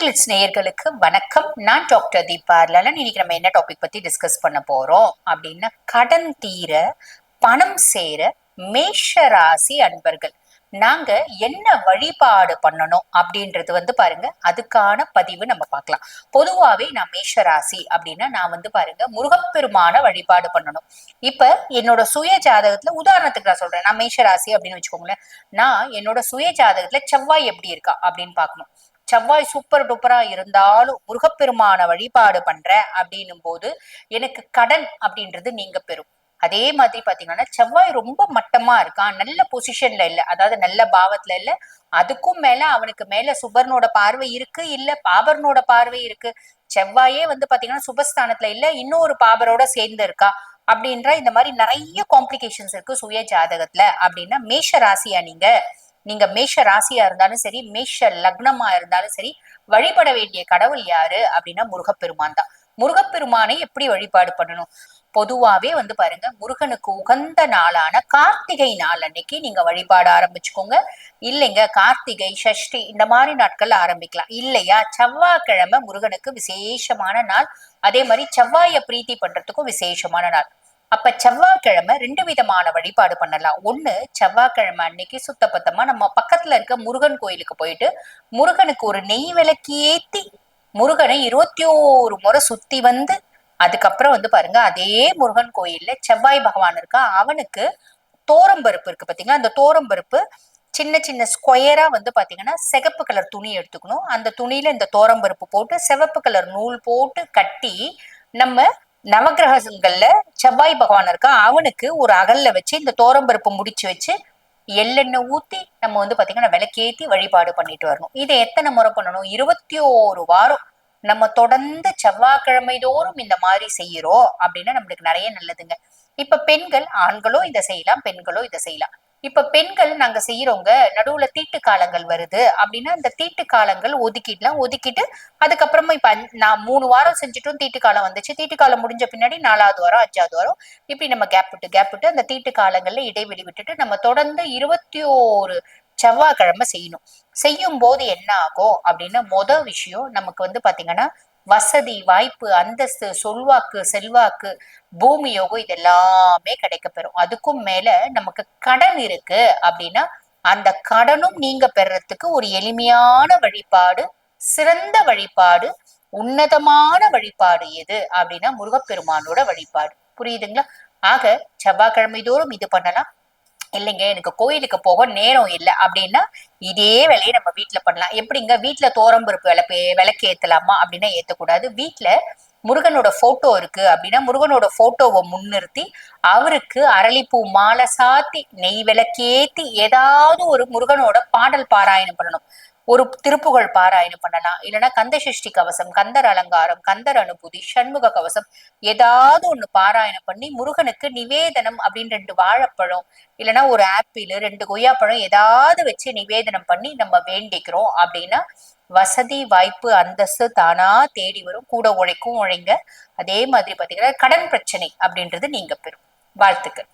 Glitz நேயர்களுக்கு வணக்கம். நான் டாக்டர் தீபா லலன் இன்னைக்கு நம்ம என்ன டாபிக் பத்தி டிஸ்கஸ் பண்ண போறோம்? அப்படின்னா கடன் தீர பணம் சேர மேஷ ராசி அன்பர்கள். நாங்க என்ன வழிபாடு பண்ணணும் அப்படின்றது வந்து பாருங்க அதுக்கான பதிவு நம்ம பார்க்கலாம். பொதுவாவே நான் மேஷ ராசி அப்படின்னா நான் வந்து பாருங்க முருகப்பெருமான வழிபாடு பண்ணணும். இப்ப என்னோட சுய ஜாதகத்துல உதாரணத்துக்கு நான் சொல்றேன் நான் மேஷ ராசி அப்படின்னு வச்சுக்கோங்களேன். நான் என்னோட சுய ஜாதகத்துல செவ்வாய் எப்படி இருக்கா அப்படின்னு பார்க்கணும். செவ்வாய் சூப்பர் டூப்பரா இருந்தாலும் முருகப்பெருமான வழிபாடு பண்ற அப்படின்னும் போது எனக்கு கடன் அப்படின்றது நீங்க பெறும். அதே மாதிரி பாத்தீங்கன்னா செவ்வாய் ரொம்ப மட்டமா இருக்கான் நல்ல பொசிஷன்ல இல்ல அதாவது நல்ல பாவத்துல இல்ல அதுக்கும் மேல அவனுக்கு மேல சுபர்னோட பார்வை இருக்கு இல்ல பாபர்னோட பார்வை இருக்கு. செவ்வாயே வந்து பாத்தீங்கன்னா சுபஸ்தானத்துல இல்ல இன்னொரு பாபரோட சேர்ந்து இருக்கா அப்படின்ற இந்த மாதிரி நிறைய காம்ப்ளிகேஷன்ஸ் இருக்கு சுய ஜாதகத்துல அப்படின்னா மேஷ ராசியா நீங்க நீங்க மேஷ ராசியா இருந்தாலும் சரி மேஷ லக்னமா இருந்தாலும் சரி வழிபட வேண்டிய கடவுள் யாரு அப்படின்னா முருகப்பெருமான் தான். முருகப்பெருமானை எப்படி வழிபாடு பண்ணணும்? பொதுவாவே வந்து பாருங்க முருகனுக்கு உகந்த நாளான கார்த்திகை நாள் அன்னைக்கு நீங்க வழிபாடு ஆரம்பிச்சுக்கோங்க. இல்லைங்க கார்த்திகை சஷ்டி இந்த மாதிரி நாட்கள் ஆரம்பிக்கலாம். இல்லையா செவ்வாய்க்கிழமை முருகனுக்கு விசேஷமான நாள். அதே மாதிரி செவ்வாயை பிரீத்தி பண்றதுக்கும் விசேஷமான நாள். அப்ப செவ்வாய்க்கிழமை ரெண்டு விதமான வழிபாடு பண்ணலாம். ஒண்ணு செவ்வாய்க்கிழமை அன்னைக்கு சுத்தபத்தமா நம்ம பக்கத்துல இருக்க முருகன் கோயிலுக்கு போயிட்டு முருகனுக்கு ஒரு நெய் விளக்கு ஏத்தி முருகனை இருபத்தி ஓரு முறை சுத்தி வந்து அதுக்கப்புறம் வந்து பாருங்க அதே முருகன் கோயில்ல செவ்வாய் பகவான் இருக்கா அவனுக்கு தோரம்பருப்பு இருக்கு பாத்தீங்களா? அந்த தோரம்பருப்பு சின்ன சின்ன ஸ்கொயரா வந்து பாத்தீங்கன்னா சிகப்பு கலர் துணி எடுத்துக்கணும். அந்த துணியில இந்த தோரம்பருப்பு போட்டு சிவப்பு கலர் நூல் போட்டு கட்டி நம்ம நவகிரகங்கள்ல செவ்வாய் பகவான் இருக்கா அவனுக்கு ஒரு அகல்ல வச்சு இந்த தோரம்பருப்பு முடிச்சு வச்சு எள்ளெண்ணெய் ஊத்தி நம்ம வந்து பாத்தீங்கன்னா விளக்கேத்தி வழிபாடு பண்ணிட்டு வரணும். இதை எத்தனை முறை பண்ணணும்? இருபத்தி ஓரு வாரம் நம்ம தொடர்ந்து செவ்வாய்க்கிழமை தோறும் இந்த மாதிரி செய்யறோம். அப்படின்னா நம்மளுக்கு நிறைய நல்லதுங்க. இப்ப பெண்கள் ஆண்களோ இதை செய்யலாம் பெண்களோ இதை செய்யலாம். இப்ப பெண்கள் நாங்க செய்யறோங்க நடுவுல தீட்டு காலங்கள் வருது அப்படின்னா இந்த தீட்டு காலங்கள் ஒதுக்கிடலாம் ஒதுக்கிட்டு அதுக்கப்புறமா இப்ப நான் மூணு வாரம் செஞ்சுட்டும் தீட்டு காலம் வந்துச்சு. தீட்டு காலம் முடிஞ்ச பின்னாடி நாலாவது வாரம் அஞ்சாவது வாரம் இப்படி நம்ம கேப் விட்டு கேப் விட்டு அந்த தீட்டு காலங்கள்ல இடைவெளி விட்டுட்டு நம்ம தொடர்ந்து இருபத்தி ஓரு செவ்வாய்க்கிழமை செய்யணும். செய்யும் போது என்ன ஆகும் அப்படின்னா மொத விஷயம் நமக்கு வந்து பாத்தீங்கன்னா வசதி வாய்ப்பு அந்தஸ்து சொல்வாக்கு செல்வாக்கு பூமி யோகம் இது எல்லாமே கிடைக்க பெறும். அதுக்கும் மேல நமக்கு கடன் இருக்கு அப்படின்னா அந்த கடனும் நீங்க பெறத்துக்கு ஒரு எளிமையான வழிபாடு சிறந்த வழிபாடு உன்னதமான வழிபாடு எது அப்படின்னா முருகப்பெருமானோட வழிபாடு. புரியுதுங்களா? ஆக செவ்வாய்க்கிழமை தோறும் இது பண்ணலாம். இல்லைங்க எனக்கு கோயிலுக்கு போக நேரம் இல்லை. அப்படின்னா இதே வேலையை நம்ம வீட்டுல பண்ணலாம். எப்படிங்க? வீட்டுல தோரம்பருப்பு விளக்கு விளக்கு ஏத்தலாமா? அப்படின்னா ஏத்தக்கூடாது. வீட்டுல முருகனோட போட்டோ இருக்கு அப்படின்னா முருகனோட போட்டோவை முன்னிறுத்தி அவருக்கு அரளிப்பூ மாலை சாத்தி நெய் விளக்கேத்தி ஏதாவது ஒரு முருகனோட பாடல் பாராயணம் பண்ணணும். ஒரு திருப்புகழ் பாராயணம் பண்ணலாம் இல்லைன்னா கந்த சஷ்டி கவசம் கந்தர் அலங்காரம் கந்தர் அனுபூதி சண்முக கவசம் ஏதாவது ஒண்ணு பாராயணம் பண்ணி முருகனுக்கு நிவேதனம் அப்படின்னு ரெண்டு வாழைப்பழம் இல்லைன்னா ஒரு ஆப்பிள் ரெண்டு கொய்யாப்பழம் ஏதாவது வச்சு நிவேதனம் பண்ணி நம்ம வேண்டிக்கிறோம் அப்படின்னா வசதி வாய்ப்பு அந்தஸ்து தானா தேடி வரும் கூட உழைக்கும் உழைங்க. அதே மாதிரி பாத்தீங்கன்னா கடன் பிரச்சனை அப்படின்றது நீங்க பெறும். வாழ்த்துக்கள்.